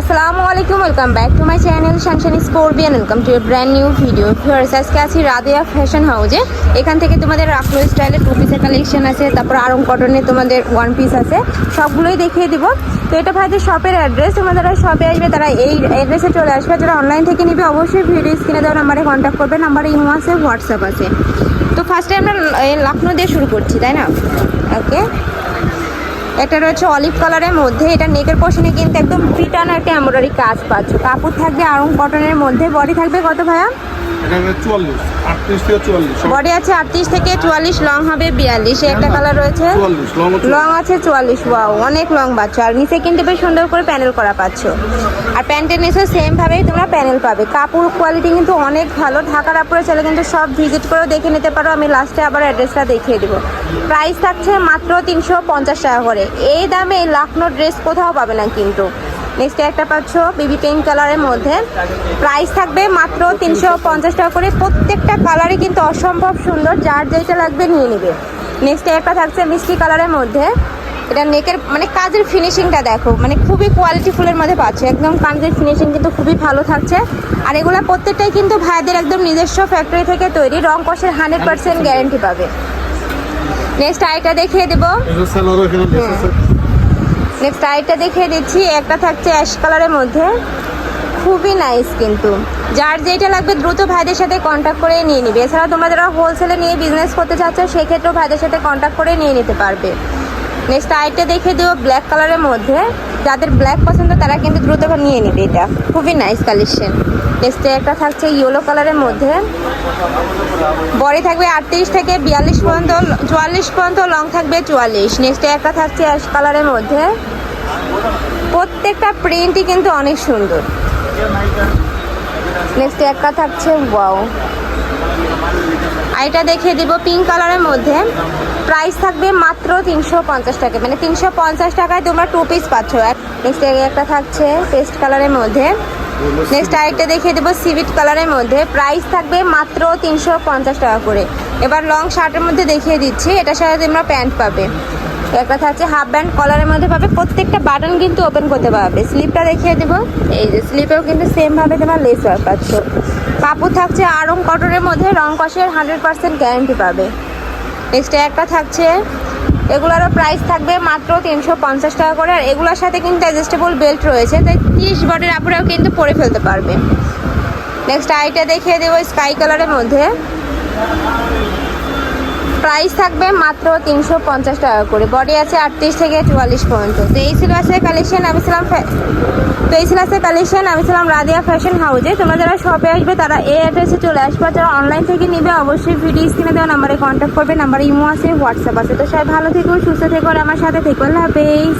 আসসালামু আলাইকুম welcome back to my channel শানশানি স্কোরবিয়ান welcome to brand new video viewers আজকে আছি রাদিয়া ফ্যাশন হাউজে এখান থেকে তোমাদের রাফলো স্টাইলের টু পিসের কালেকশন আছে, তারপর আরং কটনের তোমাদের ওয়ান পিস আছে। সবগুলোই দেখিয়ে দিব। তো এটা ভাইদের শপের অ্যাড্রেস তোমরা যারা শপে আসবে, তারা এই অ্যাড্রেসে চলে আসবে। যারা অনলাইন থেকে নিবে, অবশ্যই ভিডিও স্ক্রিনে দেওয়া নাম্বারে কন্ট্যাক্ট করবে। নাম্বারে ইমো আছে হোয়াটসঅ্যাপ আছে। তো ফার্স্টে আমরা লখনৌ দিয়ে শুরু করছি, তাই না? ওকে এটা রয়েছে অলিভ কালারের মধ্যে, এটা নেকের পোর্শনে কিন্তু একদম ফিটানো একটা এমব্রয়ডারি কাজ পাচ্ছ। কাপড় থাকবে আরং কটনের মধ্যে, বডি থাকবে কত ভাইয়া? এটা থেকে বডি আছে আটত্রিশ থেকে চুয়াল্লিশ লং হবে বিয়াল্লিশ। একটা কালার রয়েছে? লং লং আছে ওয়াও অনেক লং আর নিচে কিন্তু বেশ সুন্দর করে প্যানেল করা পাচ্ছ। আর প্যান্টের নিচে সেম ভাবেই তোমরা প্যানেল পাবে। কাপড় কোয়ালিটি কিন্তু অনেক ভালো। ঢাকার আপুরে চলে কিন্তু সব ভিজিট করেও দেখে নিতে পারো। আমি লাস্টে আবার অ্যাড্রেসটা দেখিয়ে দেবো। প্রাইস থাকছে মাত্র তিনশো পঞ্চাশ টাকা করে। এই দামে এই লাখনো ড্রেস কোথাও পাবে না কিন্তু। নেক্সট একটা পাচ্ছ বেবি পিঙ্ক কালারের মধ্যে। প্রাইস থাকবে মাত্র তিনশো পঞ্চাশ টাকা করে। প্রত্যেকটা কালারই কিন্তু অসম্ভব সুন্দর যার যেটা লাগবে নিয়ে নেবে। নেক্সট একটা থাকছে মিষ্টি কালারের মধ্যে। এটা নেকের মানে কাজের ফিনিশিংটা দেখো মানে খুবই কোয়ালিটি ফুলের মধ্যে পাচ্ছে। একদম কাজের ফিনিশিং কিন্তু খুবই ভালো থাকছে। আর এগুলো প্রত্যেকটাই কিন্তু ভাইদের একদম নিজস্ব ফ্যাক্টরি থেকে তৈরি রং কষের হান্ড্রেড পার্সেন্ট গ্যারেন্টি পাবে। নেক্সট আইটা দেখিয়ে দেবো এটা স্যালারও এখানে হ্যাঁ। আছে নেক্সট আইটা দেখিয়ে দিচ্ছি, একটা থাকছে অ্যাশ কালারের মধ্যে। খুবই নাইস কিন্তু। যার যেটা লাগবে দ্রুত ভাইদের সাথে কন্ট্যাক্ট করে নিয়ে নিবে। এছাড়া তোমরা যারা হোলসেলে নিয়ে বিজনেস করতে চাচ্ছ, সেক্ষেত্রেও ভাইদের সাথে কন্ট্যাক্ট করে নিয়ে নিতে পারবে। নেক্সট আইটা দেখে দেবো ব্ল্যাক কালারের মধ্যে। যাদের ব্ল্যাক পছন্দ, তারা কিন্তু দ্রুত নিয়ে নিবে এটা। খুবই নাইস কালেকশন নেক্সটে একটা থাকছে ইয়েলো কালারের মধ্যে। বডি থাকবে আটত্রিশ থেকে বিয়াল্লিশ পর্যন্ত, চুয়াল্লিশ পর্যন্ত লং থাকবে চুয়াল্লিশ। নেক্সটে একটা থাকছে অ্যাশ কালারের মধ্যে। প্রত্যেকটা প্রিন্টই কিন্তু অনেক সুন্দর। নেক্সট একটা থাকছে ওয়াও আইটা দেখিয়ে দিব পিঙ্ক কালারের মধ্যে। প্রাইস থাকবে মাত্র তিনশো পঞ্চাশ টাকা। মানে তিনশো পঞ্চাশ টাকায় তোমরা টু পিস পাচ্ছ। একটা থাকছে পেস্ট কালারের মধ্যে। নেক্সট আরেকটা দেখিয়ে দেবো সিভিট কালারের মধ্যে। প্রাইস থাকবে মাত্র তিনশো পঞ্চাশ টাকা করে। এবার লং শার্টের মধ্যে দেখিয়ে দিচ্ছি। এটার সাথে তোমরা প্যান্ট পাবে। একটা থাকছে হাফ ব্যান্ড কলারের মধ্যে পাবে। প্রত্যেকটা বাটন কিন্তু ওপেন করতে পারবে। স্লিপটা দেখিয়ে দেবো। এই যে স্লিপেও কিন্তু সেমভাবে তোমার লেস ওয়ার্ক পাচ্ছ। কাপড় থাকছে আরং কটনের মধ্যে। রং কষের হান্ড্রেড পার্সেন্ট গ্যারেন্টি পাবে। নেক্সট একটা থাকছে এগুলোরও প্রাইস থাকবে মাত্র তিনশো পঞ্চাশ টাকা করে। আর এগুলোর সাথে কিন্তু অ্যাডজাস্টেবল বেল্ট রয়েছে, তাই তিরিশ বডির আপুরাও কিন্তু পরে ফেলতে পারবে। নেক্সট আইটা দেখিয়ে দেবো স্কাই কালারের মধ্যে। প্রাইস থাকবে মাত্র তিনশো পঞ্চাশ টাকা করে। বডি আছে আটত্রিশ থেকে চুয়াল্লিশ পর্যন্ত। তো এই ছিল আছে কালেকশন আমি ছিলাম তো এই ছিল আছে কালেকশন আমি ছিলাম রাধিয়া ফ্যাশন হাউজে তোমরা যারা শপে আসবে, তারা এই অ্যাড্রেসে চলে আসবে। যারা অনলাইন থেকে নিবে, অবশ্যই ভিডিও স্ক্রিনে দেওয়া নাম্বারে কন্ট্যাক্ট করবে। নাম্বারে ইমো আছে হোয়াটসঅ্যাপ আছে। তো সবাই ভালো থেকো, সুস্থ থেকো আমার সাথে থেকো। আল্লাহ হাফেজ।